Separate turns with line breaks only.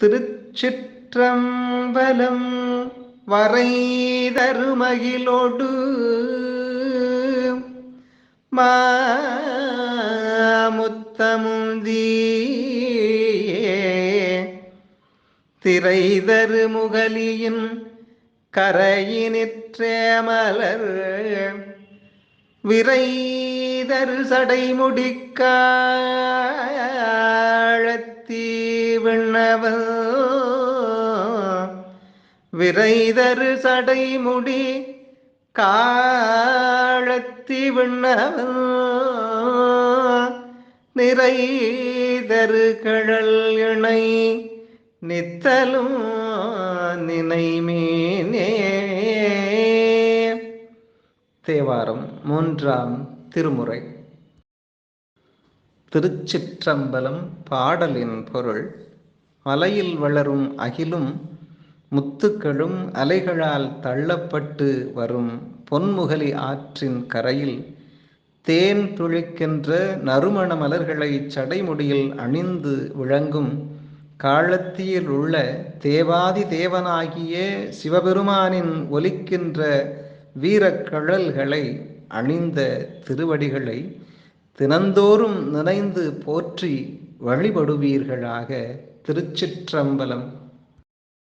திருச்சிற்றம்பலம் வரை தருமகிலோடு மாமுத்தமுந்தி திரைதரு முகலியின் கரையினிற்றே மலர் விரைதரு சடைமுடிக்காழத் விண்ணவன் விரைதரு சடைமுடி காழத்தி விண்ணவ நிறைதரு கழல் இணை நித்தலும் நினைமேனே. தேவாரம் மூன்றாம் திருமுறை. திருச்சிற்றம்பலம் பாடலின் பொருள். மலையில் வளரும் அகிலும் முத்துக்களும் அலைகளால் தள்ளப்பட்டு வரும் பொன்முகலி ஆற்றின் கரையில் தேன் துளிக்கின்ற நறுமண மலர்களை சடைமுடியில் அணிந்து விளங்கும் காலத்தியில் உள்ள தேவாதி தேவனாகிய சிவபெருமானின் ஒலிக்கின்ற வீரக்கழல்களை அணிந்த திருவடிகளை தினந்தோறும் நினைந்து போற்றி வழிபடுவீர்களாக. திருச்சிற்றம்பலம்.